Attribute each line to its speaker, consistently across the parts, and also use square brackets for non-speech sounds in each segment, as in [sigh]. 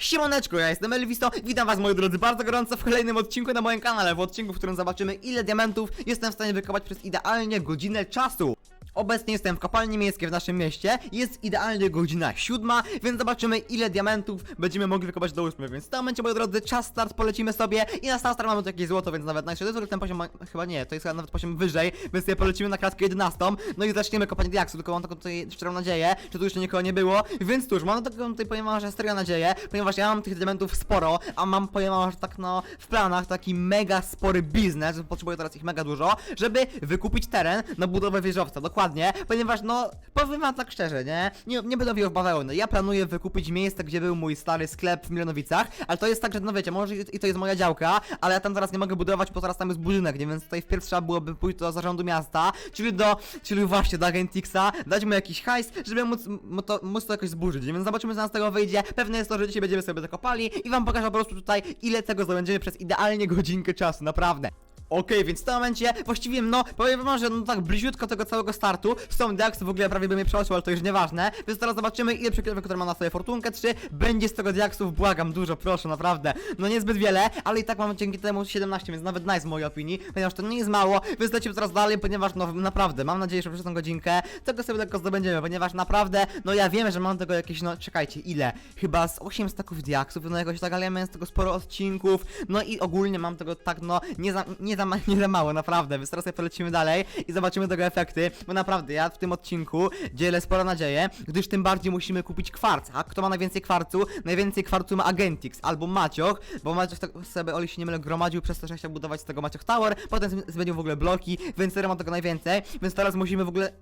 Speaker 1: Siemoneczko, ja jestem Elviso, witam was moi drodzy bardzo gorąco w kolejnym odcinku na moim kanale, w odcinku, w którym zobaczymy ile diamentów jestem w stanie wykopać przez idealnie godzinę czasu. Obecnie jestem w kopalni miejskiej w naszym mieście, jest idealnie godzina siódma, więc zobaczymy ile diamentów będziemy mogli wykopać do ósmej, więc w tym momencie moi drodzy, czas start, polecimy sobie. I na start mamy tu jakieś złoto, więc nawet to jest ten poziom, ma- chyba nie, to jest chyba nawet poziom wyżej, więc sobie polecimy na klatkę 11, no i zaczniemy kopać diaksu, tylko mam taką tutaj szczerą nadzieję, że tu jeszcze nikogo nie było, więc cóż, mam taką tutaj powiem że serio nadzieję, ponieważ ja mam tych diamentów sporo, a mam powiem że tak no w planach taki mega spory biznes, potrzebuję teraz ich mega dużo, żeby wykupić teren na budowę wieżowca, dokładnie, ponieważ no, powiem wam tak szczerze, nie, nie, nie będę mówił w bawełny, ja planuję wykupić miejsce, gdzie był mój stary sklep w Milenowicach, ale to jest tak, że no wiecie, może i to jest moja działka, ale ja tam zaraz nie mogę budować, bo zaraz tam jest budynek, nie, więc tutaj wpierw trzeba byłoby pójść do zarządu miasta, czyli do, czyli właśnie do Agentixa, dać mu jakiś hajs, żeby móc, mu to, móc to jakoś zburzyć, więc zobaczymy co z tego wyjdzie, pewne jest to, że dzisiaj będziemy sobie zakopali i wam pokażę po prostu tutaj, ile tego zdobędziemy przez idealnie godzinkę czasu, naprawdę. Okej, więc w tym momencie właściwie no powiem wam, że no tak bliziutko tego całego startu są diaksy w ogóle prawie by mnie przeoczył, ale to już nieważne. Więc teraz zobaczymy ile przekrywek, które mam na sobie fortunkę 3 będzie z tego diaksów, błagam dużo, proszę, naprawdę. No niezbyt wiele, ale i tak mam dzięki temu 17, więc nawet nice w mojej opinii, ponieważ to nie jest mało, więc lecimy coraz dalej, ponieważ no naprawdę mam nadzieję, że przez tą godzinkę tego sobie lekko zdobędziemy, ponieważ naprawdę no ja wiem, że mam tego jakieś no czekajcie, ile? Chyba z 8 staków diaksów, no jakoś tak, ale ja miałem z tego sporo odcinków, no i ogólnie mam tego tak no nie za, nie za, nie za mało, naprawdę, więc teraz polecimy dalej i zobaczymy tego efekty, bo naprawdę ja w tym odcinku dzielę sporo nadzieję, gdyż tym bardziej musimy kupić kwarc, a kto ma najwięcej kwarcu? Najwięcej kwarcu ma Agentix albo Macioch, bo Macioch tak sobie, oli się nie mylę, gromadził przez to, że chciał budować z tego Macioch Tower, potem zm- zmienił w ogóle bloki, więc teraz ma tego najwięcej, więc teraz musimy w ogóle,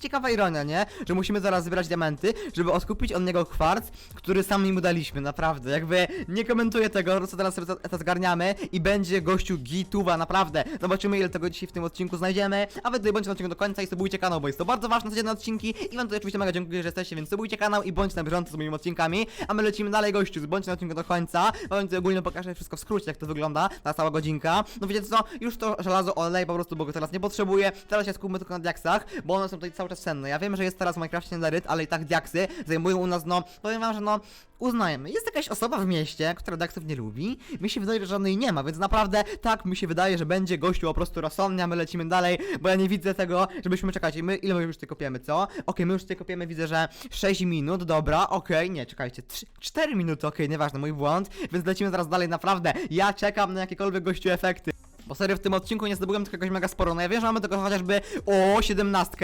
Speaker 1: ciekawa ironia, nie? Że musimy zaraz zbierać diamenty, żeby odkupić od niego kwarc, który sami mu daliśmy, naprawdę, jakby nie komentuję tego, co teraz sobie to, to zgarniamy i będzie gościu gituwa, naprawdę, zobaczymy ile tego dzisiaj w tym odcinku znajdziemy, a wy tutaj bądźcie na odcinku do końca i subujcie kanał, bo jest to bardzo ważne, codzienne odcinki. I wam tutaj oczywiście mega dziękuję, że jesteście, więc subujcie kanał i bądźcie na bieżąco z moimi odcinkami, a my lecimy dalej gościu, bądźcie na odcinku do końca, wam tutaj ogólnie pokażę wszystko w skrócie, jak to wygląda, ta cała godzinka, no wiecie co, już to żelazo olej po prostu, bo go teraz nie potrzebuję, teraz się skupmy tylko na diaksach, bo one są tutaj cały czas cenne, ja wiem, że jest teraz w Minecrafcie Netheryt, ale i tak diaksy zajmują u nas, no, powiem wam, że no, uznajemy, jest jakaś osoba w mieście, która diaksów nie lubi, mi się wydaje, że żadnej nie ma, więc naprawdę, tak, mi się wydaje, że będzie gościu po prostu rozsądnie, a my lecimy dalej, bo ja nie widzę tego, żebyśmy czekać, my, ile my już tutaj kopiemy, co? Okej, my już tutaj kopiemy, widzę, że 6 minut, dobra, okej, nie, czekajcie, 3, 4 minuty, okej, nieważne, mój błąd, więc lecimy zaraz dalej, naprawdę, ja czekam na jakiekolwiek gościu efekty. Bo serio w tym odcinku nie zdobyłem tylko jakoś mega sporo. No ja wiem, że mamy tego chociażby o 17,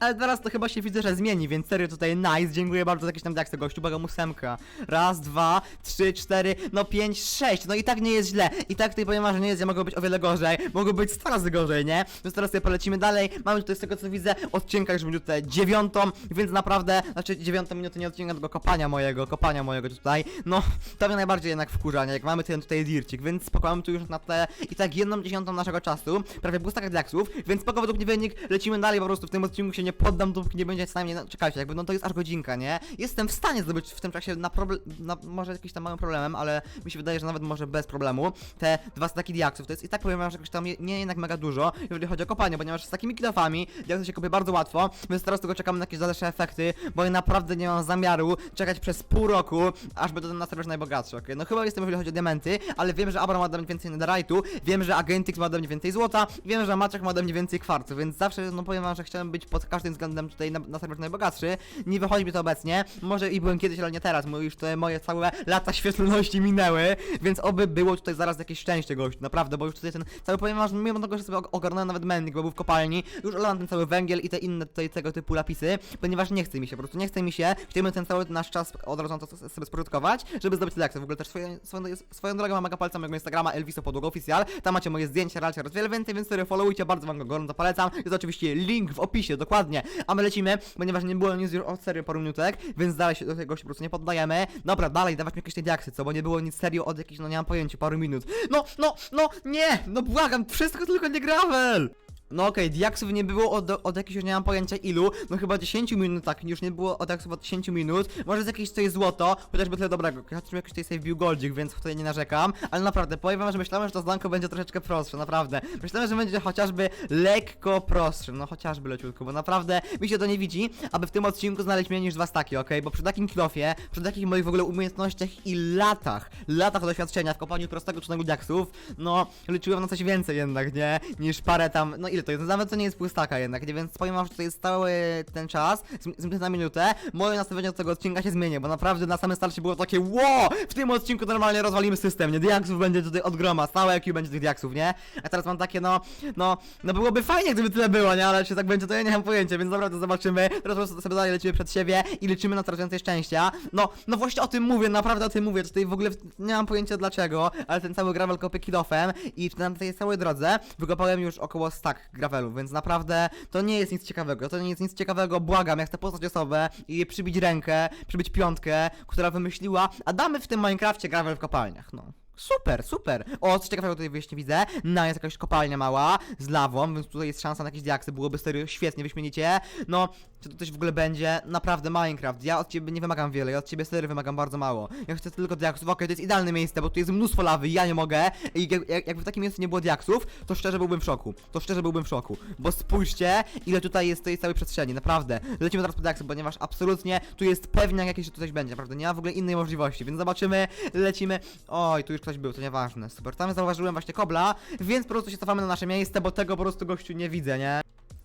Speaker 1: ale teraz to chyba się widzę, że zmieni, więc serio tutaj nice. Dziękuję bardzo za jakieś tam diaksy gościu, błagam ósemka. Raz, dwa, trzy, cztery, no pięć, sześć. No i tak nie jest źle. I tak tutaj powiem że nie jest, ja mogło być o wiele gorzej. Mogło być 100 razy gorzej, nie? Więc teraz sobie polecimy dalej. Mamy tutaj z tego co widzę odcinka już minutę dziewiątą, więc naprawdę, znaczy dziewiątą minutę nie odcinka, tylko kopania mojego, kopania mojego tutaj. No, to mnie najbardziej jednak wkurza, nie? Jak mamy ten tutaj dircik, więc spokojamy tu już na tle i tak jedną dziesiątą naszego czasu, prawie pół staka diaksów, więc spoko według mnie wynik, lecimy dalej, po prostu w tym odcinku się nie poddam, dopóki nie będzie co najmniej, no, czekajcie, jakby no to jest aż godzinka, nie? Jestem w stanie zdobyć w tym czasie na problem, na, może jakimś tam małym problemem, ale mi się wydaje, że nawet może bez problemu, te dwa staki diaksów, to jest i tak powiem że jakoś tam nie, jednak mega dużo, jeżeli chodzi o kopanie, ponieważ z takimi kilofami diaksy się kopie bardzo łatwo, więc teraz tylko czekamy na jakieś dalsze efekty, bo ja naprawdę nie mam zamiaru czekać przez pół roku, aż będę na serwerze najbogatszy, okej? No chyba jestem, jeżeli chodzi o diamenty, ale wiem, że Abra ma mnie więcej netherite'u, wiem, że Agentix ma ode mnie więcej złota, wiem, że Maciek ma ode mnie więcej kwarcu, więc zawsze, no powiem wam, że chciałem być pod każdym względem tutaj na, na serwerze najbogatszy, nie wychodzi mi to obecnie, może i byłem kiedyś, ale nie teraz, bo już te moje całe lata świetlności minęły, więc oby było tutaj zaraz jakieś szczęście gościu, naprawdę, bo już tutaj ten cały powiem wam, że mimo tego, że sobie og- ogarnąłem nawet mending, bo był w kopalni, już olałem ten cały węgiel i te inne tutaj tego typu lapisy, ponieważ nie chce mi się, po prostu nie chce mi się, chcielibyśmy ten cały nasz czas od razu to sobie spożytkować, żeby zdobyć diaksy, w ogóle też swoją, swoją, swoją drogą mam mega palcem mojego Instagrama Elviso Podłoga Oficjal, tam macie moje zdjęcia, realcie oraz wiele więcej, więc sobie followujcie, bardzo wam go gorąco polecam, jest oczywiście link w opisie, dokładnie, a my lecimy, ponieważ nie było nic już od serio paru minutek, więc dalej się do tego się po prostu nie poddajemy, dobra, dalej, dawać mi jakieś te diaksy, co, bo nie było nic serio od jakichś, no nie mam pojęcia, paru minut, no, no, no, nie, no błagam, wszystko tylko nie gravel! No okej, diaksów nie było od, od jakichś, nie mam pojęcia ilu, no chyba 10 minut, tak, już nie było od diaksów od 10 minut, może z jakieś tutaj złoto, chociażby tyle dobrego, chociażby jakiś tutaj sobie wbił goldzik, więc tutaj nie narzekam, ale naprawdę, powiem wam, że myślałem, że to zdanko będzie troszeczkę prostsze, naprawdę, myślałem, że będzie chociażby lekko prostsze, no chociażby leciutko, bo naprawdę mi się to nie widzi, aby w tym odcinku znaleźć mniej niż dwa staki, okej, bo przy takim klofie, przy takich moich w ogóle umiejętnościach i latach, latach doświadczenia w kopaniu prostego czarnego diaksów, no liczyłem na coś więcej jednak, nie, niż parę tam, no ile to jest, nawet to nie jest pół jednak, nie, więc powiem wam, że to jest cały ten czas, z, z na minutę, moje nastawienie do tego odcinka się zmieni, bo naprawdę na samym starcie było takie, wow, w tym odcinku normalnie rozwalimy system, nie, diaksów będzie tutaj od groma, stałe IQ będzie tych diaksów, nie, a teraz mam takie, no, no, no byłoby fajnie, gdyby tyle było, nie, ale czy tak będzie, to ja nie mam pojęcia, więc to zobaczymy, teraz po prostu sobie dalej lecimy przed siebie i liczymy na coraz więcej szczęścia, no, no właśnie o tym mówię, naprawdę o tym mówię, tutaj w ogóle nie mam pojęcia dlaczego, ale ten cały gravel kopie kilofem i na tej całej drodze wykopałem już około stack gravelu, więc naprawdę to nie jest nic ciekawego, to nie jest nic ciekawego, błagam, ja chcę poznać osobę i przybić rękę, przybić piątkę, która wymyśliła, a damy w tym Minecrafcie gravel w kopalniach, no. Super, super! O, coś ciekawego tutaj wyjście widzę. Na jest jakaś kopalnia mała z lawą, więc tutaj jest szansa na jakieś diaksy. Byłoby serio świetnie, wyśmienicie. No, czy to coś w ogóle będzie? Naprawdę Minecraft. Ja od ciebie nie wymagam wiele, ja od ciebie serio wymagam bardzo mało. Ja chcę tylko diaksów. Okej, to jest idealne miejsce, bo tu jest mnóstwo lawy, ja nie mogę. I jak, jak, jakby w takim miejscu nie było diaksów, to szczerze byłbym w szoku. To szczerze byłbym w szoku. Bo spójrzcie, ile tutaj jest tej całej przestrzeni, naprawdę. Lecimy teraz po diaksy, ponieważ absolutnie tu jest pewnie jakieś, coś będzie, naprawdę. Nie ma w ogóle innej możliwości, więc zobaczymy, lecimy. Oj, tu już ktoś był, to nieważne. Super, tam zauważyłem właśnie kobla, więc po prostu się cofamy na nasze miejsce, bo tego po prostu gościu nie widzę, nie?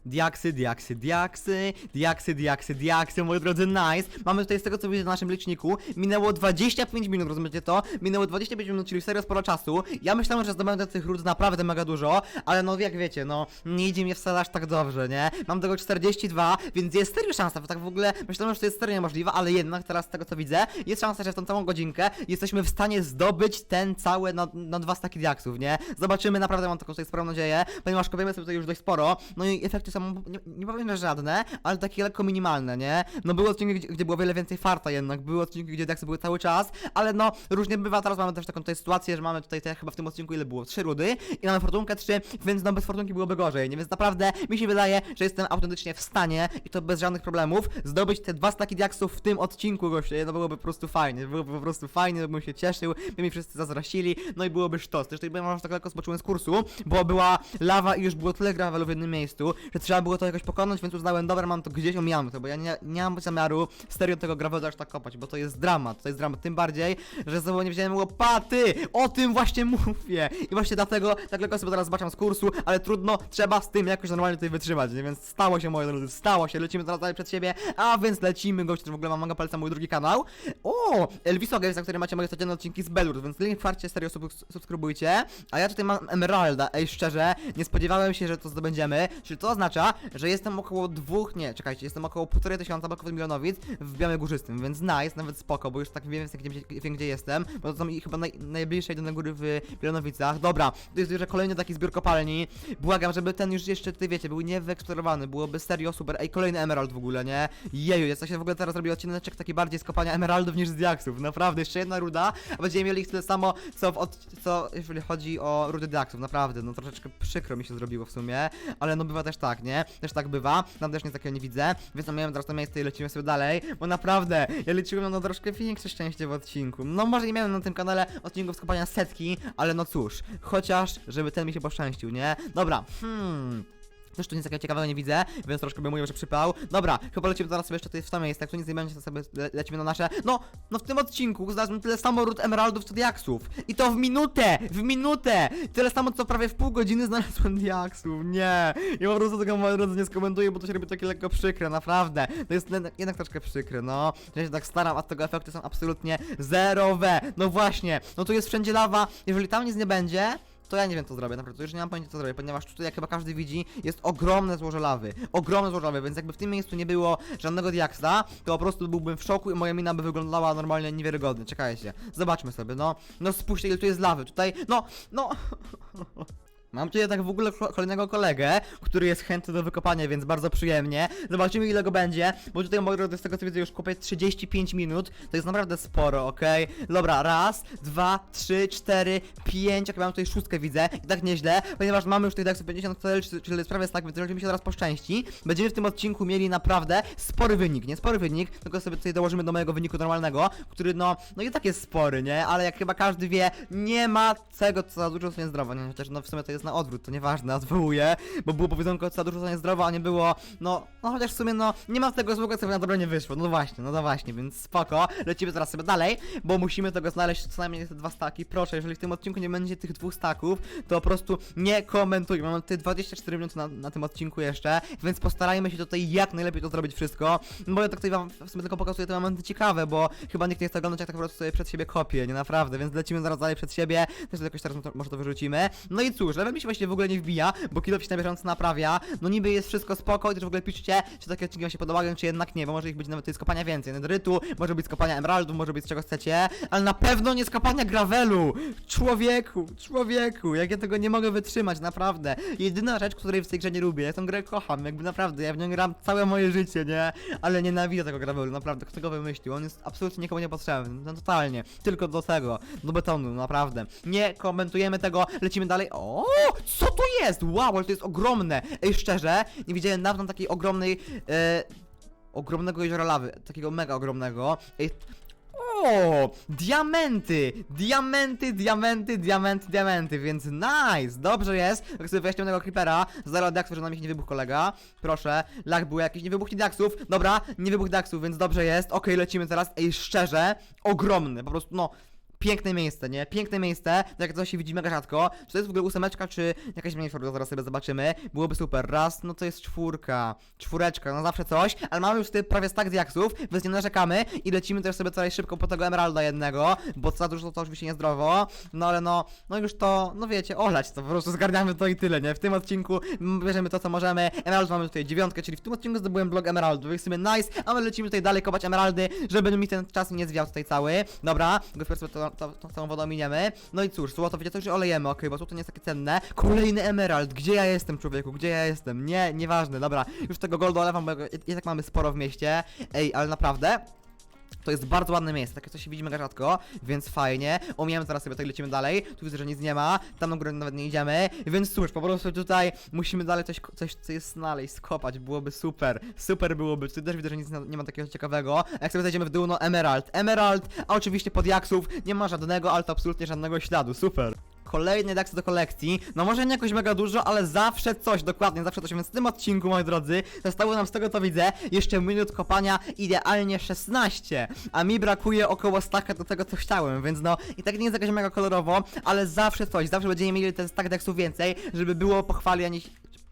Speaker 1: Diaksy, diaksy, diaksy, diaksy, diaksy, diaksy, moi drodzy, nice. Mamy tutaj z tego co widzę na naszym liczniku, minęło 25 minut, rozumiecie to? Minęło 25 minut, czyli serio sporo czasu. Ja myślałem, że zdobędę tych ród naprawdę mega dużo, ale no jak wiecie, no nie idzie mi wcale aż tak dobrze, nie? Mam tego 42, więc jest serio szansa, bo tak w ogóle myślałem, że to jest serio niemożliwe, ale jednak teraz z tego co widzę, jest szansa, że w tą całą godzinkę jesteśmy w stanie zdobyć ten cały, no, no dwa staki diaksów, nie? Zobaczymy, naprawdę mam taką tutaj sporą nadzieję, ponieważ kopiemy sobie tutaj już dość sporo, no i efekty są, nie, nie powiem, że żadne, ale takie lekko minimalne, nie? No były odcinki, gdzie, gdzie było wiele więcej farta jednak, były odcinki, gdzie diaksy były cały czas, ale no, różnie bywa, teraz mamy też taką tutaj sytuację, że mamy tutaj te, chyba w tym odcinku ile było? Trzy rudy i mamy fortunkę trzy, więc no bez fortunki byłoby gorzej, nie? Więc naprawdę mi się wydaje, że jestem autentycznie w stanie i to bez żadnych problemów zdobyć te dwa staki diaksów w tym odcinku, goście, no byłoby po prostu fajnie, byłoby po prostu fajnie, bym się cieszył, by mi wszyscy zazdrościli, no i byłoby sztos. Tutaj byłem aż tak lekko spoczyłem z kursu, bo była lawa i już było tyle gravelu w jednym miejscu, że trzeba było to jakoś pokonać, więc uznałem, dobra, mam to gdzieś, omijamy to, bo ja nie, nie mam zamiaru serio tego gravelu aż tak kopać, bo to jest dramat, to jest dramat, tym bardziej, że znowu nie wziąłem łopaty, o tym właśnie mówię! I właśnie dlatego tak lekko sobie teraz zobaczam z kursu, ale trudno, trzeba z tym jakoś normalnie tutaj wytrzymać, nie? więc stało się, moi drodzy, stało się, lecimy teraz dalej przed siebie, a więc lecimy, gość, w ogóle mam manga palca mój drugi kanał, o, Elviso Games, na którym macie moje codzienne odcinki z Belur, więc link w farcie, serio sub subskrybujcie, a ja tutaj mam Emeralda, ej, szczerze, nie spodziewałem się, że to zdobędziemy, czyli to oznacza, że jestem około dwóch, nie, czekajcie, jestem około półtorej tysiąca bloków milionowic w Białym Górzystym, więc nice, nawet spoko, bo już tak wiem, gdzie, wiem, gdzie jestem, bo to są i chyba naj, najbliższe jedyne góry w Milonowicach, dobra, to jest już kolejny taki zbiór kopalni, błagam, żeby ten już jeszcze, tutaj wiecie, był niewyeksplorowany, byłoby serio super, ej, kolejny Emerald w ogóle, nie, jeju, jest to się w ogóle teraz robi odcineczek taki bardziej z kopania Emeraldów niż z diaksów, naprawdę, jeszcze jedna ruda, a będziemy mieli ich tyle samo, co, w od, co jeżeli chodzi o rudy diaksów, naprawdę, no troszeczkę przykro mi się zrobiło w sumie, ale no bywa też tak, nie, też tak bywa, tam też nic takiego nie widzę, więc no miałem teraz to miejsce i lecimy sobie dalej, bo naprawdę, ja liczyłem na troszkę większe szczęście w odcinku, no może nie miałem na tym kanale odcinków z kopania setki, ale no cóż, chociaż, żeby ten mi się poszczęścił, nie, dobra, hmm... Też tu nic takiego ciekawego nie widzę, więc troszkę bym mówił, że przypał. Dobra, chyba lecimy teraz sobie jeszcze tutaj w to miejsce, jak tu nic nie będzie, to sobie le lecimy na nasze. No, no w tym odcinku znalazłem tyle samo ród emeraldów co diaksów. I to w minutę! W minutę! Tyle samo co prawie w pół godziny znalazłem diaksów. Nie! Ja po prostu tego moi drodzy nie skomentuję, bo to się robi takie lekko przykre, naprawdę. To jest jednak, troszkę przykre, no. Ja się tak staram, a tego efekty są absolutnie zerowe. No właśnie, no tu jest wszędzie lawa. Jeżeli tam nic nie będzie, to ja nie wiem co zrobię, naprawdę, już nie mam pojęcia co zrobię, ponieważ tutaj jak chyba każdy widzi, jest ogromne złoże lawy, ogromne złoże lawy, więc jakby w tym miejscu nie było żadnego diaksa, to po prostu byłbym w szoku i moja mina by wyglądała normalnie niewiarygodnie, czekajcie, zobaczmy sobie, no, no spójrzcie ile tu jest lawy, tutaj, no, no, [laughs] Mam tutaj tak w ogóle ko- kolejnego kolegę, który jest chętny do wykopania, więc bardzo przyjemnie. Zobaczymy ile go będzie, bo tutaj moi drodzy, z tego co widzę już kopię 35 minut, to jest naprawdę sporo, okej? Dobra, raz, dwa, trzy, cztery, pięć, jak mam tutaj szóstkę widzę, i tak nieźle, ponieważ mamy już tych daksów 54, czyli- sprawie jest tak, więc jeżeli się teraz poszczęści, będziemy w tym odcinku mieli naprawdę spory wynik, nie spory wynik, tylko sobie tutaj dołożymy do mojego wyniku normalnego, który no, no i tak jest spory, nie? Ale jak chyba każdy wie, nie ma tego, co za dużo, co niezdrowo, nie? Chociaż no w sumie to jest na odwrót, to nieważne, odwołuję, bo było powiedzonko, co dużo, co niezdrowo, a nie było, no, no chociaż w sumie no, nie ma tego złego, co na dobre nie wyszło, no właśnie, no to właśnie, więc spoko, lecimy teraz sobie dalej, bo musimy tego znaleźć co najmniej te dwa staki, proszę, jeżeli w tym odcinku nie będzie tych dwóch staków, to po prostu nie komentuj, mamy tutaj 24 minuty na, na tym odcinku jeszcze, więc postarajmy się tutaj jak najlepiej to zrobić wszystko, no bo ja tak tutaj wam w sumie tylko pokazuję te momenty ciekawe, bo chyba nikt nie chce oglądać jak tak po prostu sobie przed siebie kopie, nie naprawdę, więc lecimy zaraz dalej przed siebie, też jakoś teraz może to wyrzucimy, no i cóż, level mi się właściwie w ogóle nie wbija, bo kilo się na bieżąco naprawia, no niby jest wszystko spoko, też w ogóle piszcie, czy takie odcinki wam się podobają, czy jednak nie, bo może ich być nawet tutaj skopania więcej, netrytu, może być skopania emeraldów, może być czego chcecie, ale na pewno nie skopania gravelu, człowieku, człowieku, jak ja tego nie mogę wytrzymać, naprawdę, jedyna rzecz, której w tej grze nie lubię, ja tę grę kocham, jakby naprawdę, ja w nią gram całe moje życie, nie, ale nienawidzę tego gravelu, naprawdę, kto go wymyślił, on jest absolutnie nikomu niepotrzebny, no totalnie, tylko do tego, do betonu, naprawdę, nie komentujemy tego, lecimy dalej, o, co to jest, wow, ale to jest ogromne, ej, szczerze, nie widziałem dawno takiej ogromnej, e, ogromnego jeziora lawy, takiego mega ogromnego, ej, o, diamenty! Diamenty, diamenty, diamenty, diamenty, więc nice! Dobrze jest. Jak sobie weźmiemy tego creepera, zero daksów, że nam ich nie wybuch kolega. Proszę, lach był jakiś, nie wybuchnie daksów. Dobra, nie wybuch daksów, więc dobrze jest. Okej, lecimy teraz. Ej, szczerze, ogromny, po prostu, no. Piękne miejsce, nie? Piękne miejsce, jak to się widzi mega rzadko. Czy to jest w ogóle ósemeczka, czy jakaś mniej forma, zaraz sobie zobaczymy. Byłoby super. Raz, no to jest czwórka. Czwóreczka, no zawsze coś, ale mamy już tutaj prawie stack diaksów, więc nie narzekamy i lecimy też sobie tutaj szybko po tego emeralda jednego, bo za dużo to oczywiście niezdrowo, no ale no, no już to, no wiecie, olać to, po prostu zgarniamy to i tyle, nie? W tym odcinku bierzemy to, co możemy. Emerald mamy tutaj dziewiątkę, czyli w tym odcinku zdobyłem blok emeraldu, więc sobie nice, a my lecimy tutaj dalej kopać emeraldy, żeby mi ten czas nie zwiał tutaj cały. Dobra, go sobie to, to całą wodą miniemy. No i cóż, złoto, wiecie co, już olejemy, okej, bo złoto nie jest takie cenne. Kolejny emerald, gdzie ja jestem, człowieku, gdzie ja jestem? Nie, nieważne, dobra, już tego goldu olewam, bo i, i tak mamy sporo w mieście. Ej, ale naprawdę, to jest bardzo ładne miejsce, takie coś się widzi mega rzadko, więc fajnie. Omijamy teraz sobie, tutaj lecimy dalej. Tu widzę, że nic nie ma, tam na górę nawet nie idziemy. Więc cóż, po prostu tutaj musimy dalej coś, coś co jest znaleźć, skopać, byłoby super. Super byłoby. Tutaj też widzę, że nic nie ma takiego ciekawego. Jak sobie zejdziemy w dół, no emerald. Emerald, a oczywiście pod jaksów nie ma żadnego, ale to absolutnie żadnego śladu. Super. Kolejny dax do kolekcji. No może nie jakoś mega dużo, ale zawsze coś, dokładnie, zawsze coś. Więc w tym odcinku, moi drodzy, zostało nam z tego co widzę jeszcze minut kopania idealnie 16. A mi brakuje około staka do tego co chciałem, więc no i tak nie jest jakoś mega kolorowo, ale zawsze coś, zawsze będziemy mieli ten stack daxów więcej, żeby było pochwali, a nie...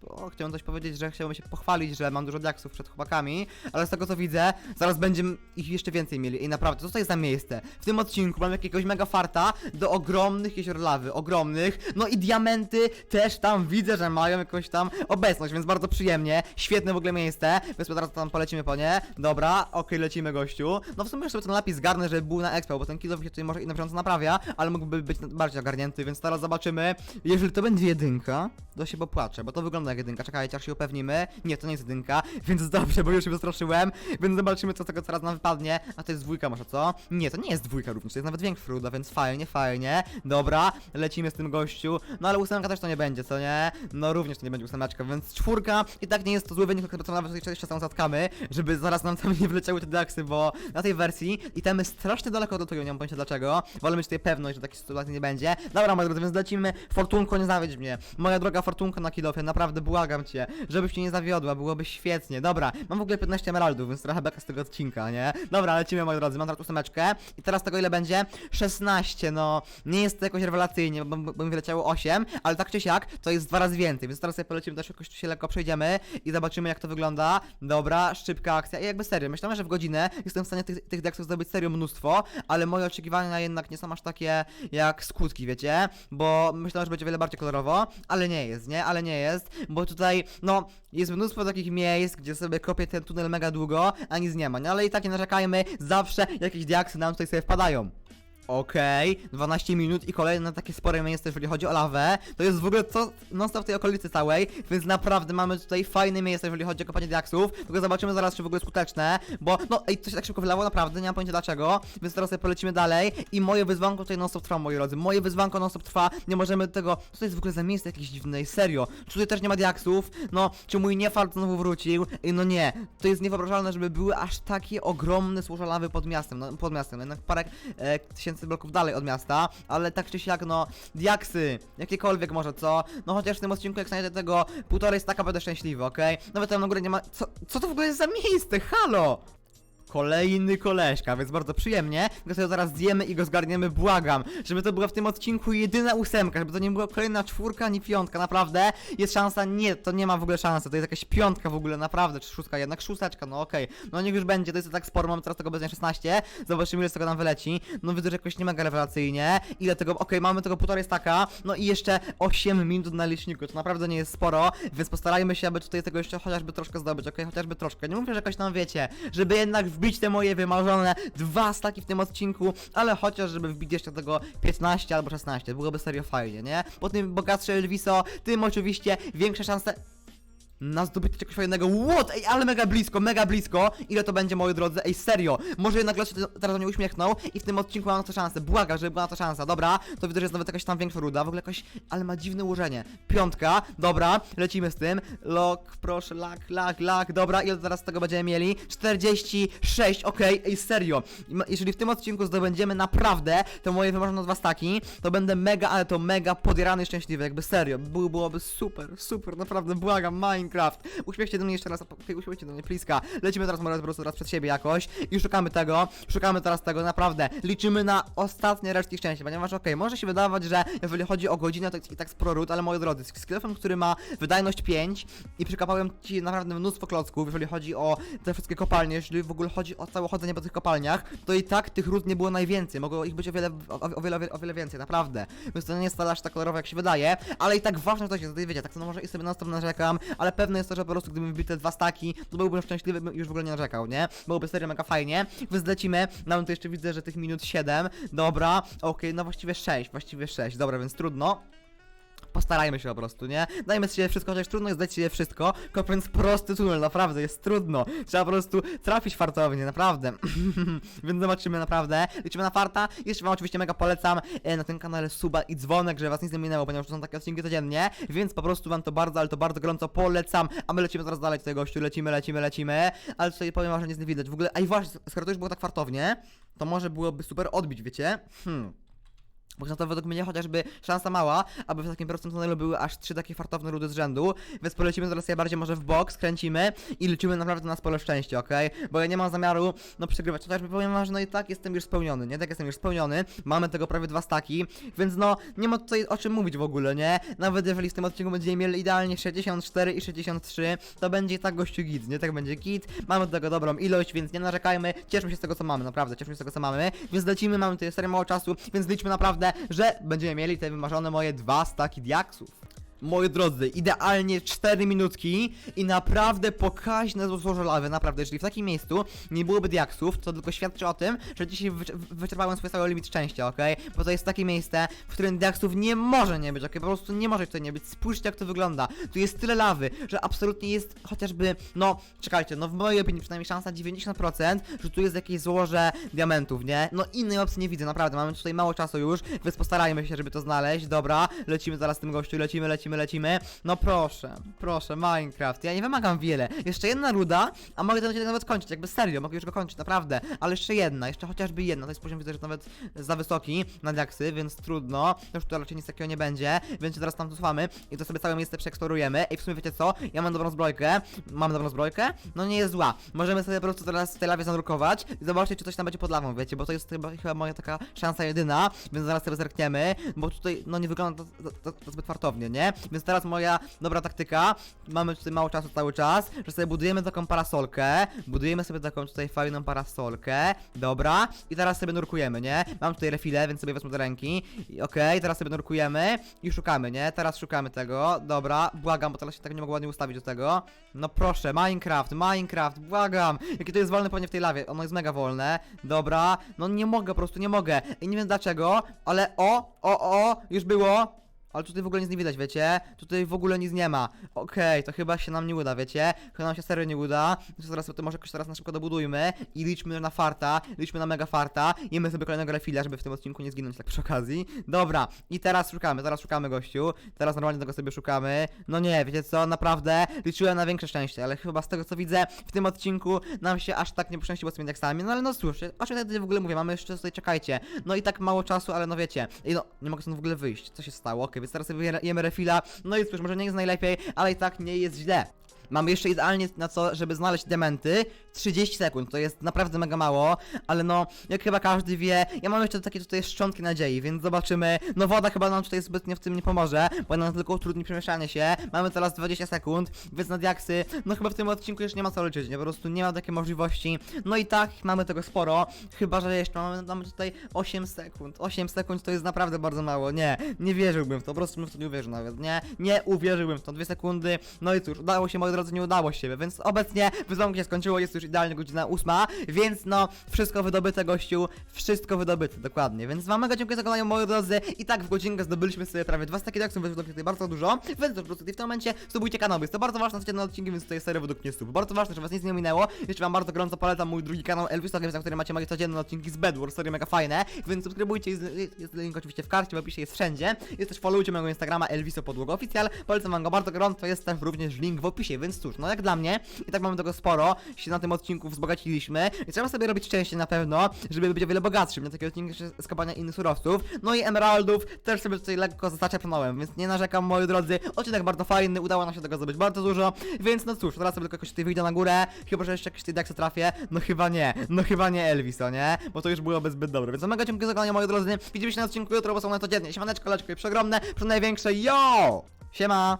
Speaker 1: O, chciałem coś powiedzieć, że chciałbym się pochwalić, że mam dużo diaksów przed chłopakami, ale z tego co widzę, zaraz będziemy ich jeszcze więcej mieli. I naprawdę, co to jest za miejsce? W tym odcinku mam jakiegoś mega farta do ogromnych jezior lawy, ogromnych, no i diamenty też tam widzę, że mają jakąś tam obecność, więc bardzo przyjemnie, świetne w ogóle miejsce, więc teraz tam polecimy po nie. Dobra, okej, lecimy gościu. No w sumie sobie ten napis zgarnę, żeby był na expo, bo ten kilo się tutaj może i na bieżąco naprawia, ale mógłby być bardziej ogarnięty, więc teraz zobaczymy. Jeżeli to będzie jedynka, to się popłaczę, bo to wygląda jak jedynka. Czekajcie, aż się upewnimy. Nie, to nie jest jedynka, więc dobrze, bo już się wystraszyłem. Więc zobaczymy, co z tego teraz nam wypadnie. A to jest dwójka może, co? Nie, to nie jest dwójka również, to jest nawet większa fruda, więc fajnie, fajnie. Dobra, lecimy z tym gościu. No ale ósemka też to nie będzie, co nie? No również to nie będzie ósemeczka, więc czwórka. I tak nie jest to zły wynik, tylko nawet jeszcze są zatkamy, żeby zaraz nam tam [laughs] nie wleciały te daksy, bo na tej wersji itemy strasznie daleko dotują, nie mam pojęcia dlaczego. Wolę mieć tutaj pewność, że takiej sytuacji nie będzie. Dobra, moi drodzy, więc lecimy. Fortunko, nie zawiedź mnie. Moja droga Fortunko na kilofie, naprawdę błagam cię, żebyś cię nie zawiodła, byłoby świetnie. Dobra, mam w ogóle 15 emeraldów, więc trochę beka z tego odcinka, nie? Dobra, lecimy, moi drodzy, mam teraz ósemeczkę. I teraz tego ile będzie? 16, no. Nie jest to jakoś rewelacyjnie, bo, bo, mi wyleciało 8, ale tak czy siak, to jest dwa razy więcej, więc teraz sobie polecimy też jakoś się lekko przejdziemy i zobaczymy jak to wygląda. Dobra, szybka akcja i jakby serio, myślałem, że w godzinę jestem w stanie tych, tych deksów zdobyć serio mnóstwo, ale moje oczekiwania jednak nie są aż takie jak skutki, wiecie? Bo myślałem, że będzie wiele bardziej kolorowo, ale nie jest, nie? Ale nie jest, bo tutaj, no, jest mnóstwo takich miejsc, gdzie sobie kopię ten tunel mega długo, a nic nie ma, nie? Ale i tak nie narzekajmy, zawsze jakieś diaksy nam tutaj sobie wpadają. Okej, 12 minut i kolejne takie spore miejsce, jeżeli chodzi o lawę. To jest w ogóle co non stop w tej okolicy całej, więc naprawdę mamy tutaj fajne miejsce, jeżeli chodzi o kopanie diaksów. Tylko zobaczymy zaraz, czy w ogóle skuteczne, bo no ej, to się tak szybko wylało, naprawdę, nie mam pojęcia dlaczego, więc teraz sobie polecimy dalej i moje wyzwanko tutaj non stop trwa, moi drodzy. Moje wyzwanko non stop trwa, nie możemy tego, co to jest w ogóle za miejsce jakieś dziwne, serio. Czy tutaj też nie ma diaksów? No, czy mój niefart znowu wrócił? Ej, no nie, to jest niewyobrażalne, żeby były aż takie ogromne złoża lawy pod miastem, no, pod miastem, jednak parę e, tysięcy bloków dalej od miasta, ale tak czy siak, no, diaksy, jakiekolwiek może, co? No chociaż w tym odcinku, jak znajdę tego półtorej staka, będę szczęśliwy, okej? Nawet tam na górze nie ma, co, co to w ogóle jest za miejsce, halo? Kolejny koleżka, więc bardzo przyjemnie. Tylko sobie zaraz zjemy i go zgarniemy, błagam. Żeby to była w tym odcinku jedyna ósemka, żeby to nie była kolejna czwórka, ani piątka, naprawdę. Jest szansa, nie, to nie ma w ogóle szansy, to jest jakaś piątka w ogóle, naprawdę, czy szóstka, jednak szósteczka, no okej. No niech już będzie, to jest tak sporo, mamy teraz tego obecnie 16. Zobaczymy ile z tego nam wyleci. No widzę, że jakoś nie mega rewelacyjnie. Ile tego, okej, mamy tego półtorej staka, no i jeszcze 8 minut na liczniku, to naprawdę nie jest sporo, więc postarajmy się, aby tutaj tego jeszcze chociażby troszkę zdobyć, okej, chociażby troszkę. Nie mówię, że jakoś tam wiecie, żeby jednak wbić te moje wymarzone dwa staki w tym odcinku, ale chociaż żeby wbić jeszcze tego 15 albo 16, byłoby serio fajnie, nie? Po tym bogatsze Elviso, tym oczywiście większe szanse na zdobycie czegoś fajnego. What? Ej, ale mega blisko, mega blisko. Ile to będzie, moi drodzy? Ej, serio. Może jednak los się teraz do mnie uśmiechnął i w tym odcinku mam na to szansę. Błagam, żeby była na to szansa. Dobra, to widzę, że jest nawet jakaś tam większa ruda. W ogóle jakoś, ale ma dziwne ułożenie. Piątka, dobra, lecimy z tym. Lok, proszę, lak, lak, lak. Dobra, ile zaraz tego będziemy mieli? 46, okej, ej, serio. Jeżeli w tym odcinku zdobędziemy naprawdę te moje wymarzone dwa staki, to będę mega, ale to mega podjarany i szczęśliwy, jakby serio. Był, byłoby super, super, naprawdę, błagam, Minecraft. Uśmiechcie do mnie jeszcze raz, uśmiechcie do mnie, pliska. Lecimy teraz może po prostu teraz przed siebie jakoś i szukamy tego, szukamy teraz tego, naprawdę. Liczymy na ostatnie resztki szczęścia, ponieważ okej, może się wydawać, że jeżeli chodzi o godzinę, to jest i tak sporo ród, ale moi drodzy, z sklepem, który ma wydajność 5 i przykapałem ci naprawdę mnóstwo klocków, jeżeli chodzi o te wszystkie kopalnie, jeżeli w ogóle chodzi o całe chodzenie po tych kopalniach, to i tak tych ród nie było najwięcej, mogło ich być o wiele, o, o, wiele, o, wiele, więcej, naprawdę. Więc to nie jest aż tak kolorowe, jak się wydaje, ale i tak ważne to się, tutaj wiecie, tak to może i sobie na narzekam, ale pewne jest to, że po prostu gdybym wbił te dwa staki, to byłbym szczęśliwy, bym już w ogóle nie narzekał, nie? Byłoby serio mega fajnie, więc lecimy, nam tu jeszcze widzę, że tych minut 7, dobra, okej, no właściwie 6, właściwie 6, dobra, więc trudno. Postarajmy się po prostu, nie? Dajmy siebie wszystko, chociaż trudno jest dać wszystko, kopiąc prosty tunel, naprawdę, jest trudno. Trzeba po prostu trafić fartownie, naprawdę. [laughs] Więc zobaczymy, naprawdę. Liczymy na farta. Jeszcze wam oczywiście mega polecam e, na tym kanale suba i dzwonek, żeby was nic nie minęło, ponieważ to są takie odcinki codziennie, więc po prostu wam to bardzo, ale to bardzo gorąco polecam. A my lecimy zaraz dalej tutaj, gościu, lecimy, lecimy, lecimy. Ale tutaj powiem wam, że nic nie widać. W ogóle, ej właśnie, skoro to już było tak fartownie, to może byłoby super odbić, wiecie? Hmm. Bo to według mnie chociażby szansa mała, aby w takim prostym tunelu były aż trzy takie fartowne rudy z rzędu, więc polecimy zaraz sobie bardziej może w bok, skręcimy i liczymy naprawdę na spore szczęście, okej? Bo ja nie mam zamiaru, no przegrywać, chociażby powiem wam, że no i tak jestem już spełniony, nie? Tak jestem już spełniony, mamy tego prawie dwa staki, więc no, nie ma tutaj o czym mówić w ogóle, nie? Nawet jeżeli w tym odcinku będziemy mieli idealnie 64 i 63, to będzie i tak gościu git, nie? Tak będzie git, mamy do tego dobrą ilość, więc nie narzekajmy, cieszmy się z tego co mamy, naprawdę, cieszmy się z tego co mamy, więc lecimy, mamy tutaj serio mało czasu, więc liczmy naprawdę, że będziemy mieli te wymarzone moje dwa staki diaksów. Moi drodzy, idealnie 4 minutki i naprawdę pokaźne złoże lawy, naprawdę, jeżeli w takim miejscu nie byłoby diaksów, to tylko świadczy o tym, że dzisiaj wycz- wyczerpałem swój cały limit szczęścia, okej? Bo to jest takie miejsce, w którym diaksów nie może nie być, okej? Po prostu nie może tutaj nie być, spójrzcie jak to wygląda, tu jest tyle lawy, że absolutnie jest chociażby, no, czekajcie, no w mojej opinii przynajmniej szansa 90%, że tu jest jakieś złoże diamentów, nie? No innej opcji nie widzę, naprawdę, mamy tutaj mało czasu już, więc postarajmy się, żeby to znaleźć, dobra, lecimy zaraz z tym gościu, lecimy, lecimy, lecimy, no proszę, proszę, Minecraft, ja nie wymagam wiele, jeszcze jedna ruda, a mogę ten odcinek nawet kończyć, jakby serio, mogę już go kończyć, naprawdę, ale jeszcze jedna, jeszcze chociażby jedna, to jest poziom, widzę, że nawet za wysoki na diaksy, więc trudno, już tu raczej nic takiego nie będzie, więc teraz tam cofamy i to sobie całe miejsce przeeksplorujemy, i w sumie wiecie co, ja mam dobrą zbrojkę, mam dobrą zbrojkę, no nie jest zła, możemy sobie po prostu teraz w tej lawie zanurkować i zobaczyć, czy coś tam będzie pod lawą, wiecie, bo to jest chyba, chyba moja taka szansa jedyna, więc zaraz sobie zerkniemy, bo tutaj, no nie wygląda to, to, to zbyt fartownie, nie? Więc teraz moja dobra taktyka, mamy tutaj mało czasu cały czas, że sobie budujemy taką parasolkę, budujemy sobie taką tutaj fajną parasolkę, dobra, i teraz sobie nurkujemy, nie? Mam tutaj refile, więc sobie wezmę do ręki, okej, teraz sobie nurkujemy i szukamy, nie? Teraz szukamy tego, dobra, błagam, bo teraz się tak nie mogę ładnie ustawić do tego, no proszę, Minecraft, Minecraft, błagam, jakie to jest wolne pewnie w tej lawie, ono jest mega wolne, dobra, no nie mogę, po prostu nie mogę, i nie wiem dlaczego, ale o, o, o, już było, ale tutaj w ogóle nic nie widać, wiecie? Tutaj w ogóle nic nie ma. Okej, to chyba się nam nie uda, wiecie? Chyba nam się serio nie uda. To teraz to może jakoś teraz na szybko dobudujmy i liczmy na farta, liczmy na mega farta. Jemy sobie kolejnego refila, żeby w tym odcinku nie zginąć tak przy okazji. Dobra, i teraz szukamy, teraz szukamy gościu. Teraz normalnie tego sobie szukamy. No nie, wiecie co? Naprawdę liczyłem na większe szczęście, ale chyba z tego co widzę w tym odcinku nam się aż tak nie poszczęściło z tymi tekstami. No ale no cóż, o czym tutaj w ogóle mówię? Mamy jeszcze tutaj, czekajcie. No i tak mało czasu, ale no wiecie. I no, nie mogę stąd w ogóle wyjść. Co się stało? Okej, więc teraz sobie je- jemy refila. No i cóż, może nie jest najlepiej, ale i tak nie jest źle. Mamy jeszcze idealnie na co, żeby znaleźć diamenty 30 sekund, to jest naprawdę mega mało, ale no, jak chyba każdy wie, ja mam jeszcze takie tutaj szczątki nadziei, więc zobaczymy. No woda chyba nam tutaj zbytnio w tym nie pomoże, bo nam tylko utrudni przemieszczanie się. Mamy teraz 20 sekund, więc na diaksy, no chyba w tym odcinku już nie ma co liczyć, nie? Po prostu nie ma takiej możliwości. No i tak, mamy tego sporo, chyba że jeszcze mamy, mamy tutaj 8 sekund. 8 sekund to jest naprawdę bardzo mało, nie, nie wierzyłbym w to, po prostu bym w to nie uwierzył nawet, nie? Nie uwierzyłbym w to, 2 sekundy, no i cóż, udało się moi drodzy, nie udało się, więc obecnie wyzwanko się skończyło, jest już idealnie godzina 8, więc no, wszystko wydobyte gościu, wszystko wydobyte, dokładnie, więc wam mega dziękuję za oglądanie moi drodzy. I tak w godzinkę zdobyliśmy sobie prawie dwa staki diaksów, więc tutaj bardzo dużo, więc po prostu w tym momencie subujcie kanał, jest to bardzo ważne, na odcinki, więc tutaj serio według mnie sub, bardzo ważne, że was nic nie minęło, jeszcze wam bardzo gorąco polecam mój drugi kanał Elvis Games, na którym macie moje codzienne odcinki z Bedwars, serio mega fajne, więc subskrybujcie, jest, jest link oczywiście w karcie, w opisie jest wszędzie, jest też followujcie mojego Instagrama Elviso Podłoga Oficjal, polecam wam go bardzo gorąco, jest też również link w opisie, więc cóż, no jak dla mnie, i tak mamy tego sporo, się na tym odcinku wzbogaciliśmy, i trzeba sobie robić częściej na pewno, żeby być o wiele bogatszym, na takie odcinki z innych surowców, no i emeraldów też sobie tutaj lekko zaczepnąłem, więc nie narzekam moi drodzy, odcinek bardzo fajny, udało nam się tego zdobyć bardzo dużo, więc no cóż, teraz sobie tylko jakoś tutaj wyjdę na górę, chyba, że jeszcze jakieś tej daksy trafię, no chyba nie, no chyba nie Elviso, nie? Bo to już byłoby zbyt dobre, więc mega dziękuję za oglądanie moi drodzy, widzimy się na odcinku jutro, bo są one codziennie, siemaneczko, leczko i przeogromne, przy największe, yo! Siema!